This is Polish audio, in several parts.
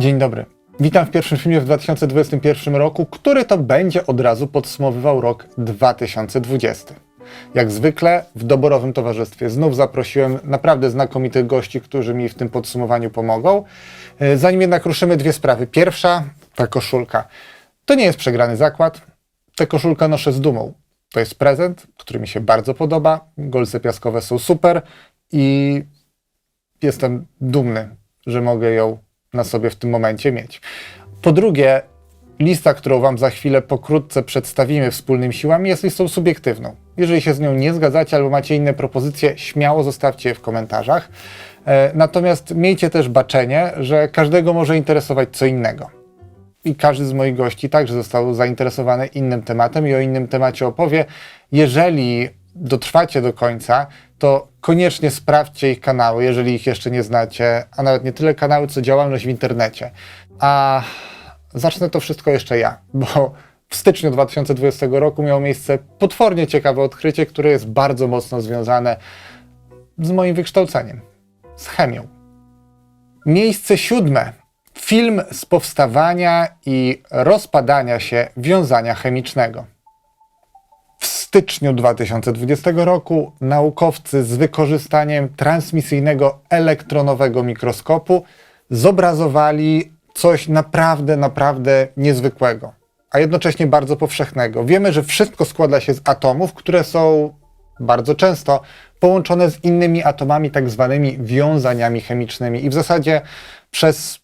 Dzień dobry. Witam w pierwszym filmie w 2021 roku, który to będzie od razu podsumowywał rok 2020. Jak zwykle w doborowym towarzystwie znów zaprosiłem naprawdę znakomitych gości, którzy mi w tym podsumowaniu pomogą. E, Zanim jednak ruszymy, dwie sprawy. Pierwsza, ta koszulka. To nie jest przegrany zakład. Tę koszulkę noszę z dumą. To jest prezent, który mi się bardzo podoba. Golce piaskowe są super i jestem dumny, że mogę ją na sobie w tym momencie mieć. Po drugie, lista, którą Wam za chwilę pokrótce przedstawimy wspólnymi siłami, jest listą subiektywną. Jeżeli się z nią nie zgadzacie albo macie inne propozycje, śmiało zostawcie je w komentarzach. E, Natomiast miejcie też baczenie, że każdego może interesować co innego. I każdy z moich gości także został zainteresowany innym tematem i o innym temacie opowie. Jeżeli dotrwacie do końca, to koniecznie sprawdźcie ich kanały, jeżeli ich jeszcze nie znacie, a nawet nie tyle kanały, co działalność w internecie. A zacznę to wszystko jeszcze ja, bo w styczniu 2020 roku miało miejsce potwornie ciekawe odkrycie, które jest bardzo mocno związane z moim wykształceniem, z chemią. Miejsce siódme. Film z powstawania i rozpadania się wiązania chemicznego. Styczniu 2020 roku naukowcy z wykorzystaniem transmisyjnego elektronowego mikroskopu zobrazowali coś naprawdę, naprawdę niezwykłego, a jednocześnie bardzo powszechnego. Wiemy, że wszystko składa się z atomów, które są bardzo często połączone z innymi atomami, tak zwanymi wiązaniami chemicznymi. I w zasadzie przez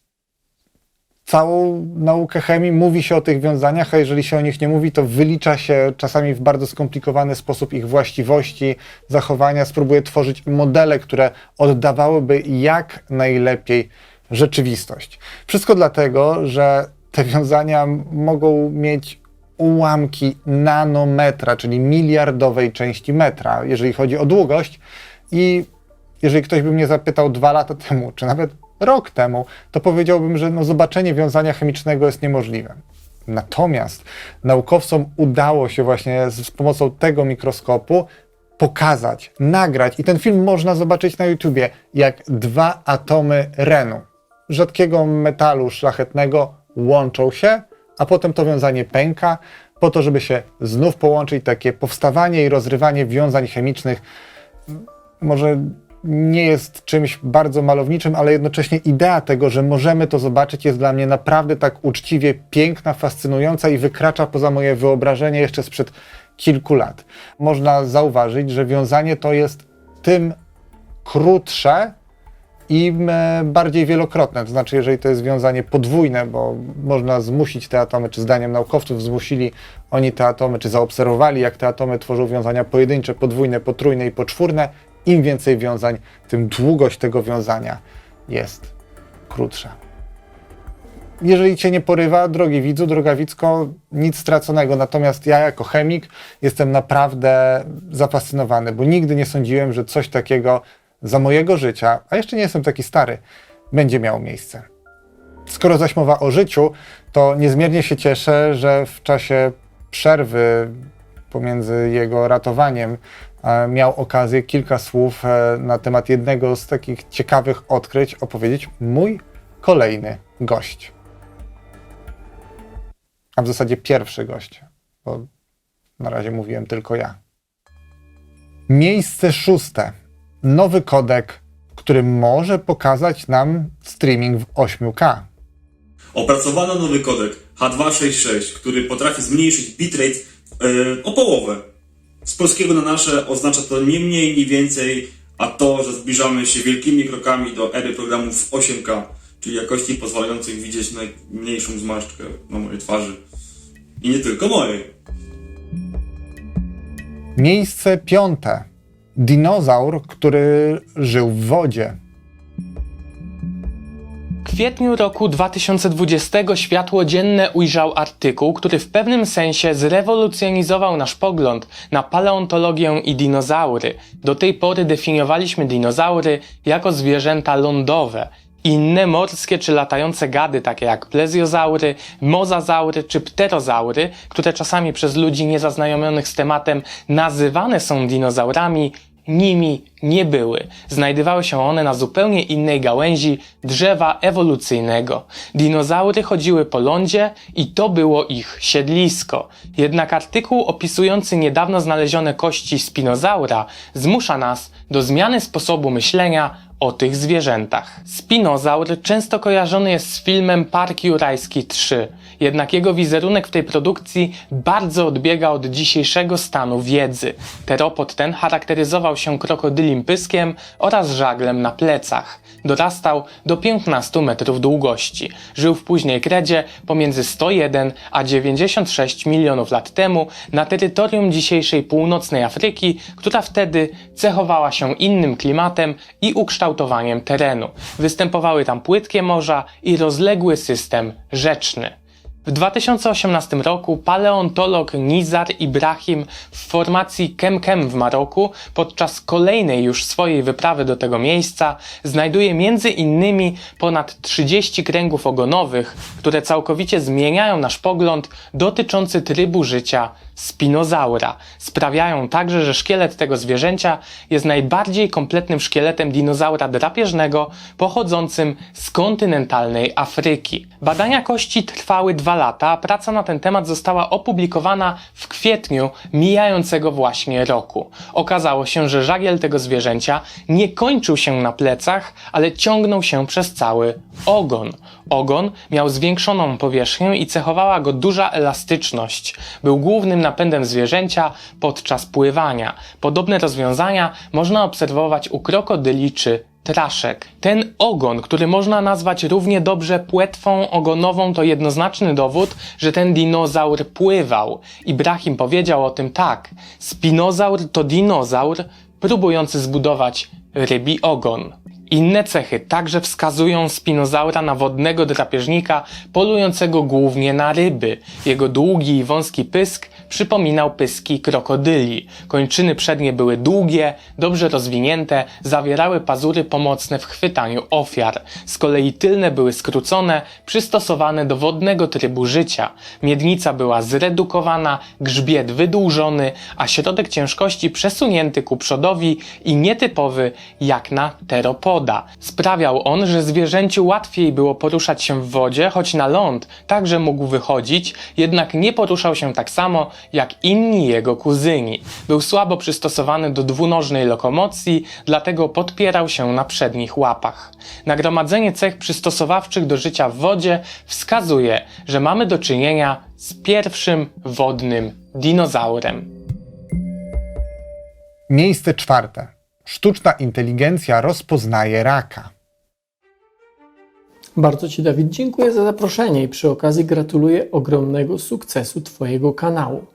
całą naukę chemii mówi się o tych wiązaniach, a jeżeli się o nich nie mówi, to wylicza się czasami w bardzo skomplikowany sposób ich właściwości, zachowania, spróbuje tworzyć modele, które oddawałyby jak najlepiej rzeczywistość. Wszystko dlatego, że te wiązania mogą mieć ułamki nanometra, czyli miliardowej części metra, jeżeli chodzi o długość. I jeżeli ktoś by mnie zapytał dwa lata temu, czy nawet rok temu, to powiedziałbym, że no zobaczenie wiązania chemicznego jest niemożliwe. Natomiast naukowcom udało się właśnie z, z pomocą tego mikroskopu pokazać, nagrać i ten film można zobaczyć na YouTubie, jak dwa atomy renu, rzadkiego metalu szlachetnego, łączą się, a potem to wiązanie pęka, po to, żeby się znów połączyć. Takie powstawanie i rozrywanie wiązań chemicznych może nie jest czymś bardzo malowniczym, ale jednocześnie idea tego, że możemy to zobaczyć, jest dla mnie naprawdę tak uczciwie piękna, fascynująca i wykracza poza moje wyobrażenie jeszcze sprzed kilku lat. Można zauważyć, że wiązanie to jest tym krótsze, im e, bardziej wielokrotne. To znaczy, jeżeli to jest wiązanie podwójne, bo można zmusić te atomy, czy zdaniem naukowców zmusili oni te atomy, czy zaobserwowali, jak te atomy tworzą wiązania pojedyncze, podwójne, potrójne i poczwórne, im więcej wiązań, tym długość tego wiązania jest krótsza. Jeżeli cię nie porywa, drogi widzu, droga widzko, nic straconego. Natomiast ja jako chemik jestem naprawdę zafascynowany, bo nigdy nie sądziłem, że coś takiego za mojego życia, a jeszcze nie jestem taki stary, będzie miało miejsce. Skoro zaś mowa o życiu, to niezmiernie się cieszę, że w czasie przerwy pomiędzy jego ratowaniem miał okazję kilka słów e, na temat jednego z takich ciekawych odkryć opowiedzieć mój kolejny gość. A w zasadzie pierwszy gość, bo na razie mówiłem tylko ja. Miejsce szóste. Nowy kodek, który może pokazać nam streaming w 8K. Opracowano nowy kodek H266, który potrafi zmniejszyć bitrate yy, o połowę. Z polskiego na nasze oznacza to nie mniej, nie więcej, a to, że zbliżamy się wielkimi krokami do ery programów 8K, czyli jakości pozwalających widzieć najmniejszą zmarszczkę na mojej twarzy. I nie tylko mojej. Miejsce piąte. Dinozaur, który żył w wodzie. Kwietniu roku 2020 światło dzienne ujrzał artykuł, który w pewnym sensie zrewolucjonizował nasz pogląd na paleontologię i dinozaury. Do tej pory definiowaliśmy dinozaury jako zwierzęta lądowe. Inne morskie czy latające gady, takie jak plezjozaury, mozazaury czy pterozaury, które czasami przez ludzi niezaznajomionych z tematem nazywane są dinozaurami, nimi nie były. Znajdowały się one na zupełnie innej gałęzi drzewa ewolucyjnego. Dinozaury chodziły po lądzie i to było ich siedlisko. Jednak artykuł opisujący niedawno znalezione kości spinozaura zmusza nas do zmiany sposobu myślenia o tych zwierzętach. Spinozaur często kojarzony jest z filmem Park Jurajski 3, jednak jego wizerunek w tej produkcji bardzo odbiega od dzisiejszego stanu wiedzy. Teropod ten charakteryzował się krokodylim pyskiem oraz żaglem na plecach. Dorastał do 15 metrów długości. Żył w późnej kredzie pomiędzy 101 a 96 milionów lat temu na terytorium dzisiejszej północnej Afryki, która wtedy cechowała się innym klimatem i ukształtowaniem terenu. Występowały tam płytkie morza i rozległy system rzeczny. W 2018 roku paleontolog Nizar Ibrahim w formacji Kemkem w Maroku podczas kolejnej już swojej wyprawy do tego miejsca znajduje między innymi ponad 30 kręgów ogonowych, które całkowicie zmieniają nasz pogląd dotyczący trybu życia spinozaura. Sprawiają także, że szkielet tego zwierzęcia jest najbardziej kompletnym szkieletem dinozaura drapieżnego pochodzącym z kontynentalnej Afryki. Badania kości trwały dwa lata, praca na ten temat została opublikowana w kwietniu mijającego właśnie roku. Okazało się, że żagiel tego zwierzęcia nie kończył się na plecach, ale ciągnął się przez cały ogon. Ogon miał zwiększoną powierzchnię i cechowała go duża elastyczność. Był głównym napędem zwierzęcia podczas pływania. Podobne rozwiązania można obserwować u krokodyli czy traszek. Ten ogon, który można nazwać równie dobrze płetwą ogonową, to jednoznaczny dowód, że ten dinozaur pływał. Ibrahim powiedział o tym tak. Spinozaur to dinozaur próbujący zbudować rybi ogon. Inne cechy także wskazują spinozaura na wodnego drapieżnika polującego głównie na ryby. Jego długi i wąski pysk przypominał pyski krokodyli. Kończyny przednie były długie, dobrze rozwinięte, zawierały pazury pomocne w chwytaniu ofiar. Z kolei tylne były skrócone, przystosowane do wodnego trybu życia. Miednica była zredukowana, grzbiet wydłużony, a środek ciężkości przesunięty ku przodowi i nietypowy jak na teropoda. Sprawiał on, że zwierzęciu łatwiej było poruszać się w wodzie, choć na ląd także mógł wychodzić, jednak nie poruszał się tak samo jak inni jego kuzyni. Był słabo przystosowany do dwunożnej lokomocji, dlatego podpierał się na przednich łapach. Nagromadzenie cech przystosowawczych do życia w wodzie wskazuje, że mamy do czynienia z pierwszym wodnym dinozaurem. Miejsce czwarte. Sztuczna inteligencja rozpoznaje raka. Bardzo Ci, Dawid, dziękuję za zaproszenie i przy okazji gratuluję ogromnego sukcesu Twojego kanału.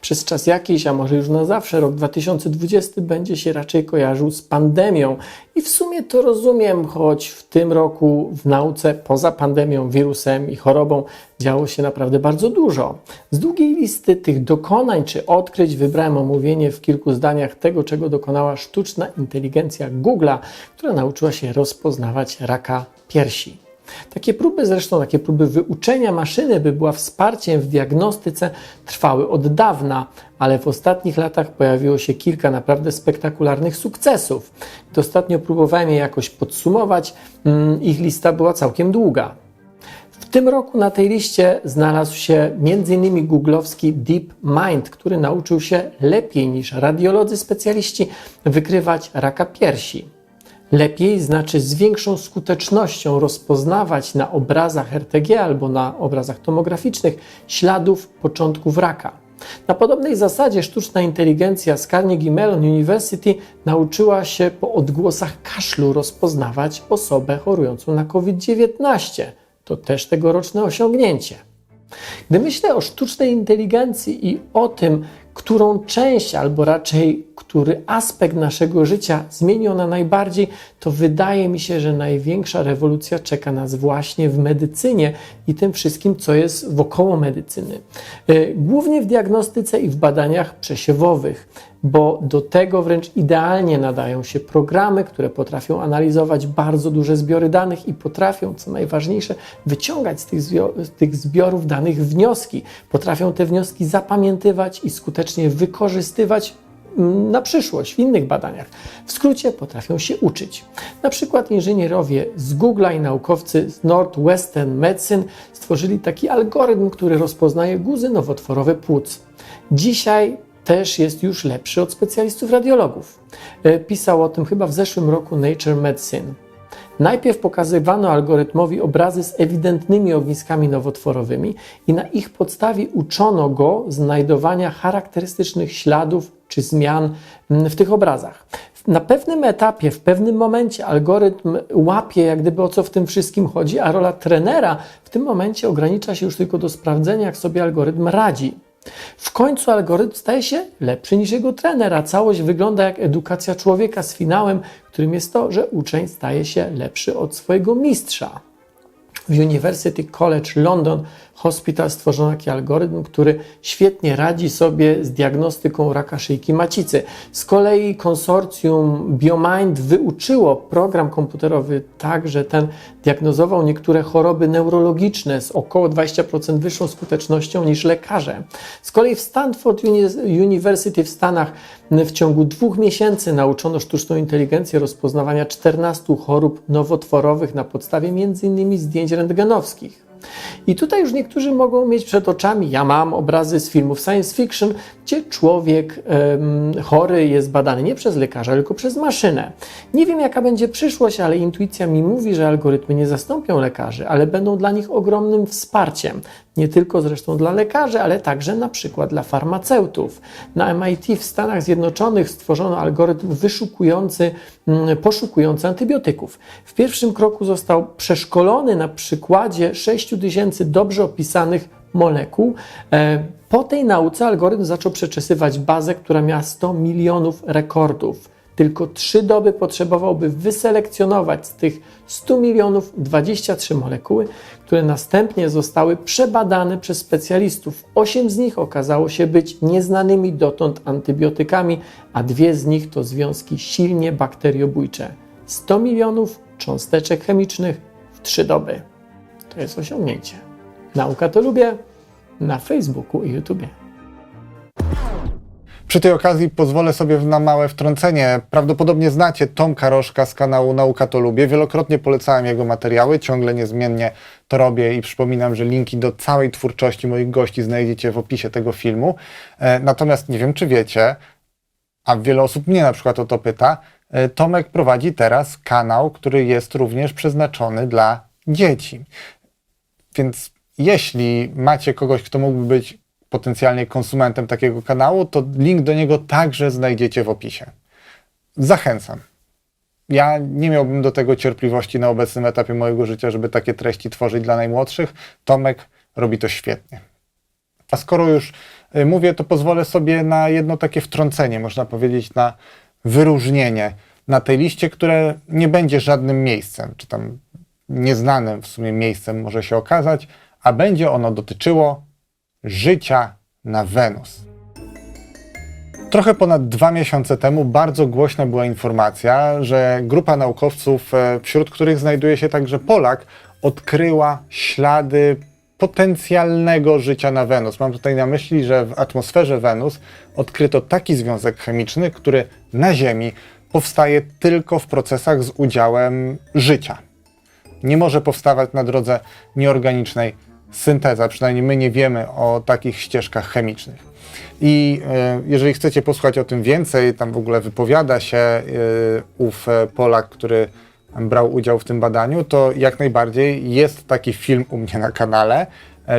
Przez czas jakiś, a może już na zawsze, rok 2020 będzie się raczej kojarzył z pandemią. I w sumie to rozumiem, choć w tym roku w nauce poza pandemią, wirusem i chorobą działo się naprawdę bardzo dużo. Z długiej listy tych dokonań czy odkryć wybrałem omówienie w kilku zdaniach tego, czego dokonała sztuczna inteligencja Google'a, która nauczyła się rozpoznawać raka piersi. Takie próby, zresztą takie próby wyuczenia maszyny, by była wsparciem w diagnostyce, trwały od dawna, ale w ostatnich latach pojawiło się kilka naprawdę spektakularnych sukcesów. Ostatnio próbowałem je jakoś podsumować, mm, ich lista była całkiem długa. W tym roku na tej liście znalazł się m.in. googlowski DeepMind, który nauczył się lepiej niż radiolodzy specjaliści wykrywać raka piersi. Lepiej znaczy z większą skutecznością rozpoznawać na obrazach RTG albo na obrazach tomograficznych śladów początków raka. Na podobnej zasadzie sztuczna inteligencja z Carnegie Mellon University nauczyła się po odgłosach kaszlu rozpoznawać osobę chorującą na COVID-19. To też tegoroczne osiągnięcie. Gdy myślę o sztucznej inteligencji i o tym, którą część, albo raczej który aspekt naszego życia zmieni ona najbardziej, to wydaje mi się, że największa rewolucja czeka nas właśnie w medycynie i tym wszystkim, co jest wokoło medycyny. Y, Głównie w diagnostyce i w badaniach przesiewowych, bo do tego wręcz idealnie nadają się programy, które potrafią analizować bardzo duże zbiory danych i potrafią, co najważniejsze, wyciągać z tych, z tych zbiorów danych wnioski. Potrafią te wnioski zapamiętywać i skutecznie wykorzystywać mm, na przyszłość w innych badaniach. W skrócie potrafią się uczyć. Na przykład inżynierowie z Google'a i naukowcy z Northwestern Medicine stworzyli taki algorytm, który rozpoznaje guzy nowotworowe płuc. Dzisiaj też jest już lepszy od specjalistów radiologów. E, Pisał o tym chyba w zeszłym roku Nature Medicine. Najpierw pokazywano algorytmowi obrazy z ewidentnymi ogniskami nowotworowymi i na ich podstawie uczono go znajdowania charakterystycznych śladów czy zmian mm, w tych obrazach. Na pewnym etapie, w pewnym momencie algorytm łapie, jak gdyby o co w tym wszystkim chodzi, a rola trenera w tym momencie ogranicza się już tylko do sprawdzenia, jak sobie algorytm radzi. W końcu algorytm staje się lepszy niż jego trener, a całość wygląda jak edukacja człowieka z finałem, którym jest to, że uczeń staje się lepszy od swojego mistrza. W University College London Hospital stworzono taki algorytm, który świetnie radzi sobie z diagnostyką raka szyjki macicy. Z kolei konsorcjum BioMind wyuczyło program komputerowy tak, że ten diagnozował niektóre choroby neurologiczne z około 20% wyższą skutecznością niż lekarze. Z kolei w Stanford Uni- University w Stanach w ciągu dwóch miesięcy nauczono sztuczną inteligencję rozpoznawania 14 chorób nowotworowych na podstawie m.in. zdjęć rentgenowskich. I tutaj już niektórzy mogą mieć przed oczami, ja mam obrazy z filmów science fiction, gdzie człowiek chory jest badany nie przez lekarza, tylko przez maszynę. Nie wiem, jaka będzie przyszłość, ale intuicja mi mówi, że algorytmy nie zastąpią lekarzy, ale będą dla nich ogromnym wsparciem. Nie tylko zresztą dla lekarzy, ale także na przykład dla farmaceutów. Na MIT w Stanach Zjednoczonych stworzono algorytm wyszukujący, mm, poszukujący antybiotyków. W pierwszym kroku został przeszkolony na przykładzie 6 tysięcy dobrze opisanych molekuł. E, Po tej nauce algorytm zaczął przeczesywać bazę, która miała 100 milionów rekordów. Tylko 3 doby potrzebowałby wyselekcjonować z tych 100 milionów 23 molekuły, które następnie zostały przebadane przez specjalistów. 8 z nich okazało się być nieznanymi dotąd antybiotykami, a dwie z nich to związki silnie bakteriobójcze. 100 milionów cząsteczek chemicznych w 3 doby. To jest osiągnięcie. Nauka to lubię na Facebooku i YouTubie. Przy tej okazji pozwolę sobie na małe wtrącenie. Prawdopodobnie znacie Tomka Rożka z kanału Nauka to Lubię. Wielokrotnie polecałem jego materiały, ciągle niezmiennie to robię i przypominam, że linki do całej twórczości moich gości znajdziecie w opisie tego filmu. E, Natomiast nie wiem, czy wiecie, a wiele osób mnie na przykład o to pyta, e, Tomek prowadzi teraz kanał, który jest również przeznaczony dla dzieci. Więc jeśli macie kogoś, kto mógłby być potencjalnie konsumentem takiego kanału, to link do niego także znajdziecie w opisie. Zachęcam. Ja nie miałbym do tego cierpliwości na obecnym etapie mojego życia, żeby takie treści tworzyć dla najmłodszych. Tomek robi to świetnie. A skoro już y, mówię, to pozwolę sobie na jedno takie wtrącenie, można powiedzieć, na wyróżnienie na tej liście, które nie będzie żadnym miejscem, czy tam nieznanym w sumie miejscem może się okazać, a będzie ono dotyczyło życia na Wenus. Trochę ponad dwa miesiące temu bardzo głośna była informacja, że grupa naukowców, e, wśród których znajduje się także Polak, odkryła ślady potencjalnego życia na Wenus. Mam tutaj na myśli, że w atmosferze Wenus odkryto taki związek chemiczny, który na Ziemi powstaje tylko w procesach z udziałem życia. Nie może powstawać na drodze nieorganicznej synteza, przynajmniej my nie wiemy o takich ścieżkach chemicznych. I e, jeżeli chcecie posłuchać o tym więcej, tam w ogóle wypowiada się e, ów e, Polak, który brał udział w tym badaniu, to jak najbardziej jest taki film u mnie na kanale.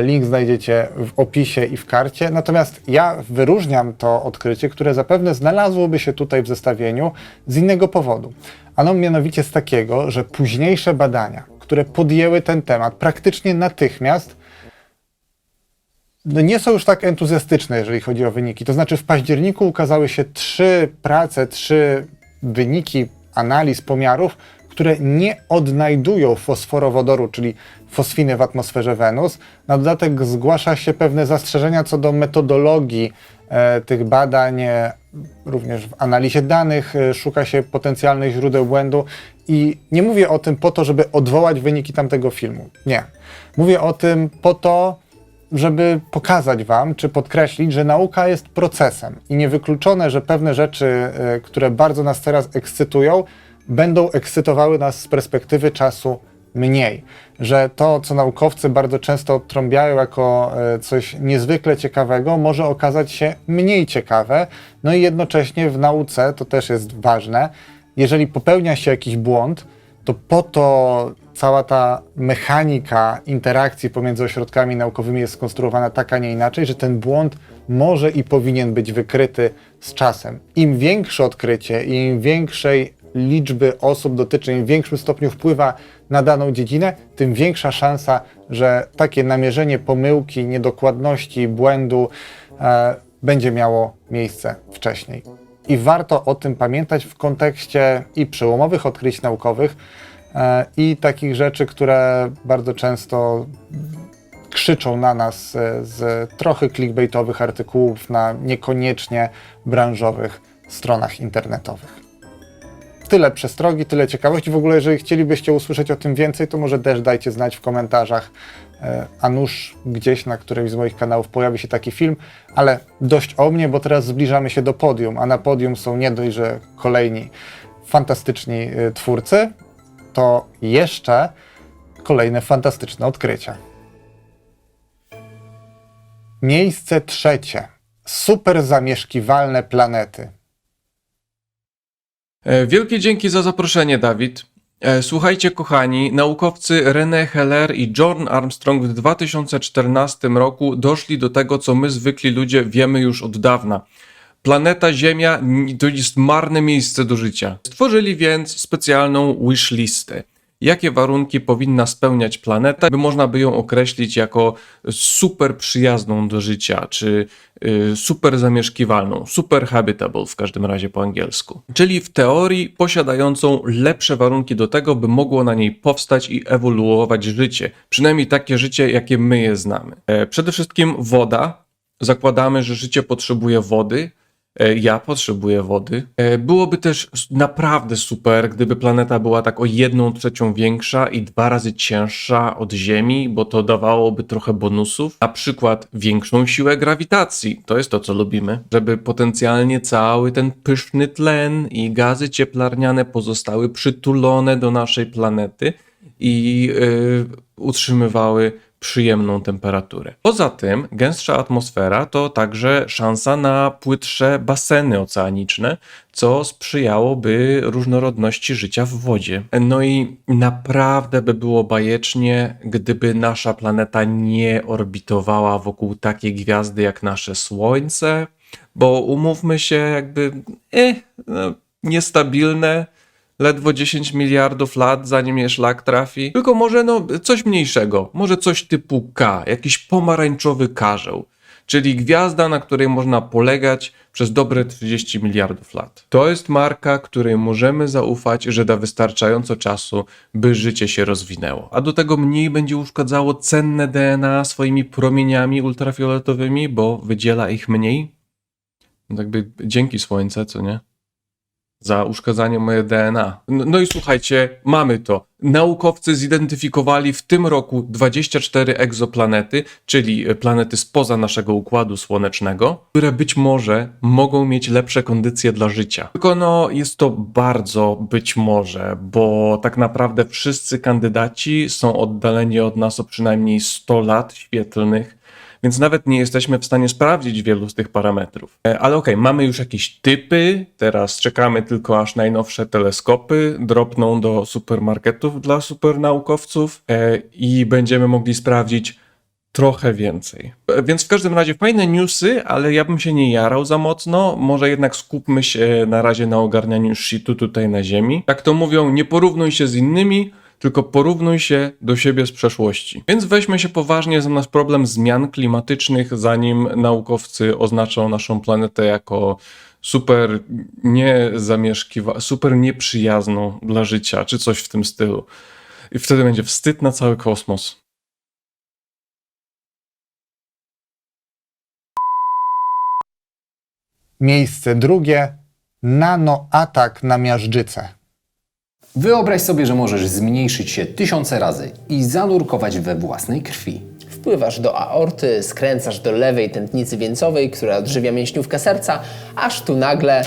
Link znajdziecie w opisie i w karcie. Natomiast ja wyróżniam to odkrycie, które zapewne znalazłoby się tutaj w zestawieniu z innego powodu. Ano mianowicie z takiego, że późniejsze badania, które podjęły ten temat praktycznie natychmiast, no nie są już tak entuzjastyczne, jeżeli chodzi o wyniki. To znaczy, w październiku ukazały się trzy prace, trzy wyniki analiz, pomiarów, które nie odnajdują fosforowodoru, czyli fosfiny w atmosferze Wenus. Na dodatek zgłasza się pewne zastrzeżenia co do metodologii e, tych badań, e, również w analizie danych e, szuka się potencjalnych źródeł błędu. I nie mówię o tym po to, żeby odwołać wyniki tamtego filmu. Nie. Mówię o tym po to, żeby pokazać Wam, czy podkreślić, że nauka jest procesem i niewykluczone, że pewne rzeczy, y, które bardzo nas teraz ekscytują, będą ekscytowały nas z perspektywy czasu mniej. Że to, co naukowcy bardzo często trąbiają jako y, coś niezwykle ciekawego, może okazać się mniej ciekawe. No i jednocześnie w nauce, to też jest ważne, jeżeli popełnia się jakiś błąd, to po to cała ta mechanika interakcji pomiędzy ośrodkami naukowymi jest skonstruowana tak, a nie inaczej, że ten błąd może i powinien być wykryty z czasem. Im większe odkrycie, im większej liczby osób dotyczy, im większym stopniu wpływa na daną dziedzinę, tym większa szansa, że takie namierzenie pomyłki, niedokładności, błędu e, będzie miało miejsce wcześniej. I warto o tym pamiętać w kontekście i przełomowych odkryć naukowych, i takich rzeczy, które bardzo często krzyczą na nas e, z trochę clickbaitowych artykułów na niekoniecznie branżowych stronach internetowych. Tyle przestrogi, tyle ciekawości. W ogóle, jeżeli chcielibyście usłyszeć o tym więcej, to może też dajcie znać w komentarzach. E, A nuż gdzieś na którymś z moich kanałów pojawi się taki film, ale dość o mnie, bo teraz zbliżamy się do podium, a na podium są nie dość, że kolejni fantastyczni e, twórcy, to jeszcze kolejne fantastyczne odkrycia. Miejsce trzecie. Super zamieszkiwalne planety. E, Wielkie dzięki za zaproszenie, Dawid. E, Słuchajcie, kochani, naukowcy René Heller i John Armstrong w 2014 roku doszli do tego, co my zwykli ludzie wiemy już od dawna. Planeta Ziemia to jest marne miejsce do życia. Stworzyli więc specjalną wishlistę. Jakie warunki powinna spełniać planeta, by można by ją określić jako super przyjazną do życia, czy y, super zamieszkiwalną, super habitable w każdym razie po angielsku. Czyli w teorii posiadającą lepsze warunki do tego, by mogło na niej powstać i ewoluować życie. Przynajmniej takie życie, jakie my je znamy. E, przede wszystkim woda. Zakładamy, że życie potrzebuje wody. E, Ja potrzebuję wody. E, Byłoby też naprawdę super, gdyby planeta była tak o jedną trzecią większa i dwa razy cięższa od Ziemi, bo to dawałoby trochę bonusów. Na przykład większą siłę grawitacji. To jest to, co lubimy. Żeby potencjalnie cały ten pyszny tlen i gazy cieplarniane pozostały przytulone do naszej planety i yy, utrzymywały przyjemną temperaturę. Poza tym gęstsza atmosfera to także szansa na płytsze baseny oceaniczne, co sprzyjałoby różnorodności życia w wodzie. No i naprawdę by było bajecznie, gdyby nasza planeta nie orbitowała wokół takiej gwiazdy jak nasze Słońce, bo umówmy się, jakby eh, no, niestabilne, ledwo 10 miliardów lat, zanim je szlak trafi. Tylko może no, coś mniejszego, może coś typu K, jakiś pomarańczowy karzeł, czyli gwiazda, na której można polegać przez dobre 30 miliardów lat. To jest marka, której możemy zaufać, że da wystarczająco czasu, by życie się rozwinęło. A do tego mniej będzie uszkadzało cenne DNA swoimi promieniami ultrafioletowymi, bo wydziela ich mniej. No Jakby dzięki słońce, co nie? Za uszkadzanie moje DNA. No, no i słuchajcie, mamy to. Naukowcy zidentyfikowali w tym roku 24 egzoplanety, czyli planety spoza naszego układu słonecznego, które być może mogą mieć lepsze kondycje dla życia. Tylko no, jest to bardzo być może, bo tak naprawdę wszyscy kandydaci są oddaleni od nas o przynajmniej 100 lat świetlnych, więc nawet nie jesteśmy w stanie sprawdzić wielu z tych parametrów. E, Ale okej, mamy już jakieś typy, teraz czekamy tylko aż najnowsze teleskopy dropną do supermarketów dla supernaukowców e, i będziemy mogli sprawdzić trochę więcej. E, Więc w każdym razie fajne newsy, ale ja bym się nie jarał za mocno. Może jednak skupmy się na razie na ogarnianiu shitu tutaj na Ziemi. Jak to mówią, nie porównuj się z innymi, tylko porównuj się do siebie z przeszłości. Więc weźmy się poważnie za nasz problem zmian klimatycznych, zanim naukowcy oznaczą naszą planetę jako super niezamieszkiwa, super nieprzyjazną dla życia, czy coś w tym stylu. I wtedy będzie wstyd na cały kosmos. Miejsce drugie. Nanoatak na miażdżycę. Wyobraź sobie, że możesz zmniejszyć się tysiące razy i zanurkować we własnej krwi. Wpływasz do aorty, skręcasz do lewej tętnicy wieńcowej, która odżywia mięśniówkę serca, aż tu nagle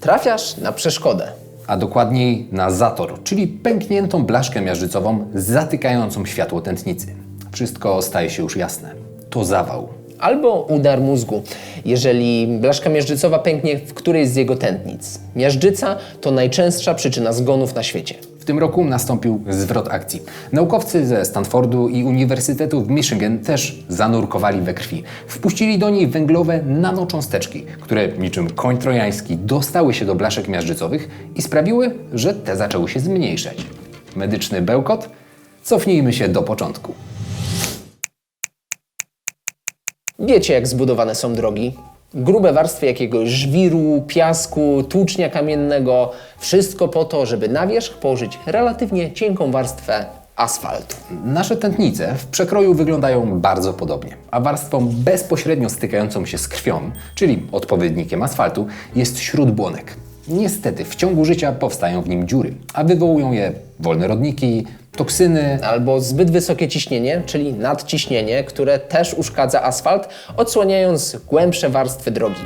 trafiasz na przeszkodę. a dokładniej na zator, czyli pękniętą blaszkę miażdżycową zatykającą światło tętnicy. Wszystko staje się już jasne. To zawał. Albo udar mózgu, jeżeli blaszka miażdżycowa pęknie w którejś z jego tętnic. Miażdżyca to najczęstsza przyczyna zgonów na świecie. W tym roku nastąpił zwrot akcji. Naukowcy ze Stanfordu i Uniwersytetu w Michigan też zanurkowali we krwi. Wpuścili do niej węglowe nanocząsteczki, które niczym koń trojański dostały się do blaszek miażdżycowych i sprawiły, że te zaczęły się zmniejszać. Medyczny bełkot? Cofnijmy się do początku. Wiecie, jak zbudowane są drogi? Grube warstwy jakiegoś żwiru, piasku, tłucznia kamiennego. Wszystko po to, żeby na wierzch położyć relatywnie cienką warstwę asfaltu. Nasze tętnice w przekroju wyglądają bardzo podobnie, a warstwą bezpośrednio stykającą się z krwią, czyli odpowiednikiem asfaltu, jest śródbłonek. Niestety w ciągu życia powstają w nim dziury, a wywołują je wolne rodniki, toksyny, Albo zbyt wysokie ciśnienie, czyli nadciśnienie, które też uszkadza asfalt, odsłaniając głębsze warstwy drogi.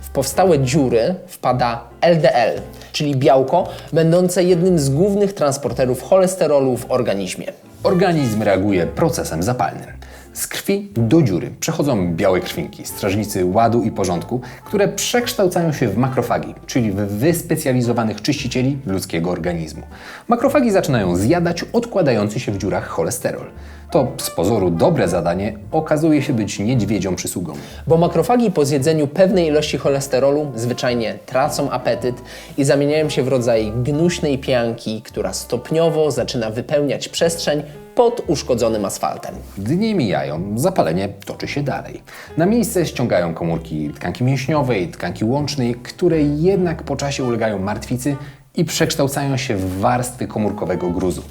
W powstałe dziury wpada LDL, czyli białko będące jednym z głównych transporterów cholesterolu w organizmie. Organizm reaguje procesem zapalnym. Z krwi do dziury przechodzą białe krwinki, strażnicy ładu i porządku, które przekształcają się w makrofagi, czyli w wyspecjalizowanych czyścicieli ludzkiego organizmu. Makrofagi zaczynają zjadać odkładający się w dziurach cholesterol. To z pozoru dobre zadanie okazuje się być niedźwiedzią przysługą. Bo makrofagi po zjedzeniu pewnej ilości cholesterolu zwyczajnie tracą apetyt i zamieniają się w rodzaj gnuśnej pianki, która stopniowo zaczyna wypełniać przestrzeń pod uszkodzonym asfaltem. Dni mijają, zapalenie toczy się dalej. Na miejsce ściągają komórki tkanki mięśniowej, tkanki łącznej, które jednak po czasie ulegają martwicy i przekształcają się w warstwy komórkowego gruzu.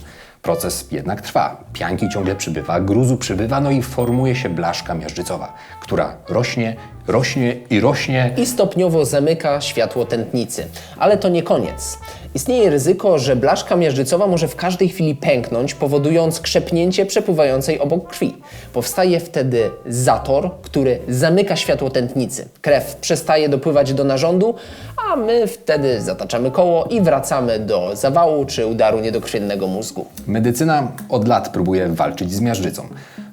Proces jednak trwa. Pianki ciągle przybywa, gruzu przybywa, no i formuje się blaszka miażdżycowa, która rośnie, rośnie i rośnie. i stopniowo zamyka światło tętnicy. Ale to nie koniec. Istnieje ryzyko, że blaszka miażdżycowa może w każdej chwili pęknąć, powodując krzepnięcie przepływającej obok krwi. Powstaje wtedy zator, który zamyka światło tętnicy. Krew przestaje dopływać do narządu, a my wtedy zataczamy koło i wracamy do zawału czy udaru niedokrwiennego mózgu. Medycyna od lat próbuje walczyć z miażdżycą.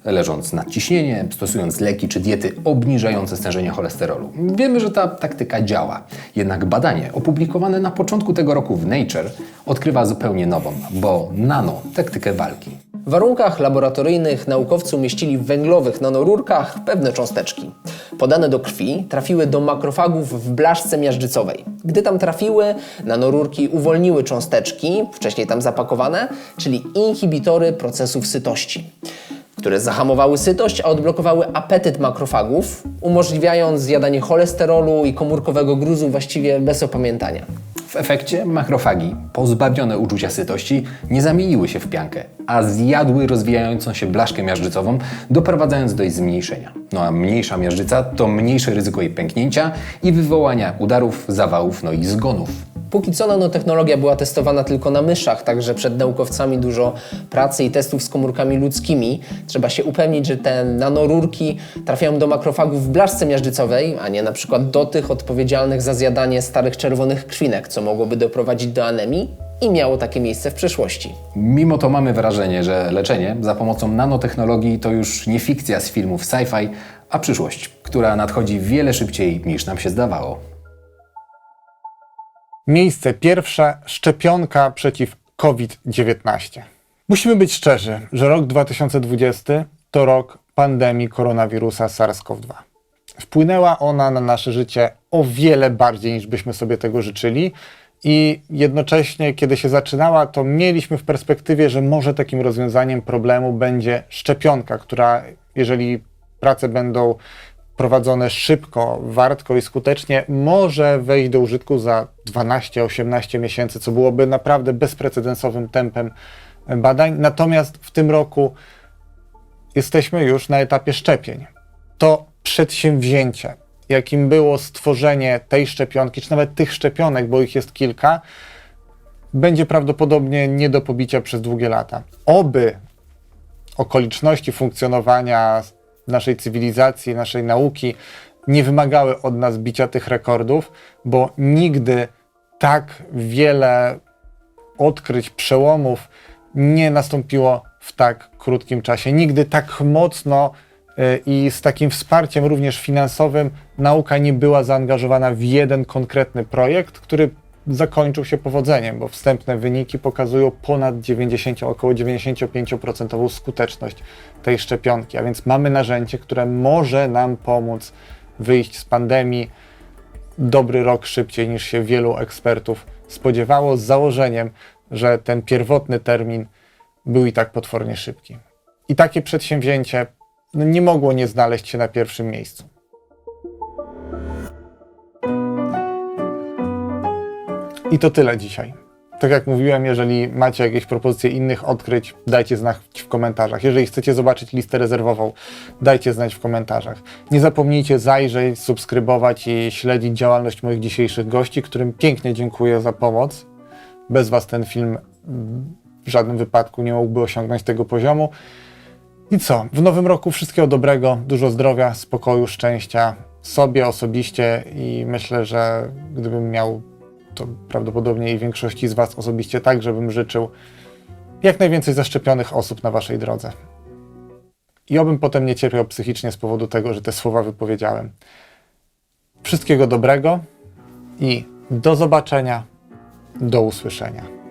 Leżąc nad ciśnieniem, stosując leki czy diety obniżające stężenie cholesterolu. Wiemy, że ta taktyka działa. Jednak badanie opublikowane na początku tego roku w Nature odkrywa zupełnie nową, bo nano taktykę walki. W warunkach laboratoryjnych naukowcy umieścili w węglowych nanorurkach pewne cząsteczki. Podane do krwi trafiły do makrofagów w blaszce miażdżycowej. Gdy tam trafiły, nanorurki uwolniły cząsteczki, wcześniej tam zapakowane, czyli inhibitory procesów sytości, które zahamowały sytość, a odblokowały apetyt makrofagów, umożliwiając zjadanie cholesterolu i komórkowego gruzu właściwie bez opamiętania. W efekcie makrofagi, pozbawione uczucia sytości, nie zamieniły się w piankę, a zjadły rozwijającą się blaszkę miażdżycową, doprowadzając do jej zmniejszenia. No a mniejsza miażdżyca to mniejsze ryzyko jej pęknięcia i wywołania udarów, zawałów, no i zgonów. Póki co nanotechnologia była testowana tylko na myszach, także przed naukowcami dużo pracy i testów z komórkami ludzkimi. Trzeba się upewnić, że te nanorurki trafiają do makrofagów w blaszce miażdżycowej, a nie na przykład do tych odpowiedzialnych za zjadanie starych czerwonych krwinek, co mogłoby doprowadzić do anemii i miało takie miejsce w przeszłości. Mimo to mamy wrażenie, że leczenie za pomocą nanotechnologii to już nie fikcja z filmów sci-fi, a przyszłość, która nadchodzi wiele szybciej niż nam się zdawało. Miejsce pierwsze szczepionka przeciw COVID-19. Musimy być szczerzy, że rok 2020 to rok pandemii koronawirusa SARS-CoV-2. Wpłynęła ona na nasze życie o wiele bardziej niż byśmy sobie tego życzyli. I jednocześnie, kiedy się zaczynała, to mieliśmy w perspektywie, że może takim rozwiązaniem problemu będzie szczepionka, która, jeżeli prace będą prowadzone szybko, wartko i skutecznie, może wejść do użytku za 12-18 miesięcy, co byłoby naprawdę bezprecedensowym tempem badań. Natomiast w tym roku jesteśmy już na etapie szczepień. To przedsięwzięcie, jakim było stworzenie tej szczepionki, czy nawet tych szczepionek, bo ich jest kilka, będzie prawdopodobnie nie do pobicia przez długie lata. Oby okoliczności funkcjonowania naszej cywilizacji, naszej nauki nie wymagały od nas bicia tych rekordów, bo nigdy tak wiele odkryć, przełomów nie nastąpiło w tak krótkim czasie. Nigdy tak mocno y, i z takim wsparciem również finansowym nauka nie była zaangażowana w jeden konkretny projekt, który zakończył się powodzeniem, bo wstępne wyniki pokazują ponad 90, około 95% skuteczność tej szczepionki. A więc mamy narzędzie, które może nam pomóc wyjść z pandemii dobry rok szybciej niż się wielu ekspertów spodziewało, z założeniem, że ten pierwotny termin był i tak potwornie szybki. I takie przedsięwzięcie no, nie mogło nie znaleźć się na pierwszym miejscu. I to tyle dzisiaj. Tak jak mówiłem, jeżeli macie jakieś propozycje innych odkryć, dajcie znać w komentarzach. Jeżeli chcecie zobaczyć listę rezerwową, dajcie znać w komentarzach. Nie zapomnijcie zajrzeć, subskrybować i śledzić działalność moich dzisiejszych gości, którym pięknie dziękuję za pomoc. Bez Was ten film w żadnym wypadku nie mógłby osiągnąć tego poziomu. I co? W nowym roku wszystkiego dobrego, dużo zdrowia, spokoju, szczęścia sobie osobiście i myślę, że gdybym miał to prawdopodobnie i większości z Was osobiście tak, żebym życzył jak najwięcej zaszczepionych osób na Waszej drodze. I obym potem nie cierpiał psychicznie z powodu tego, że te słowa wypowiedziałem. Wszystkiego dobrego i do zobaczenia, do usłyszenia.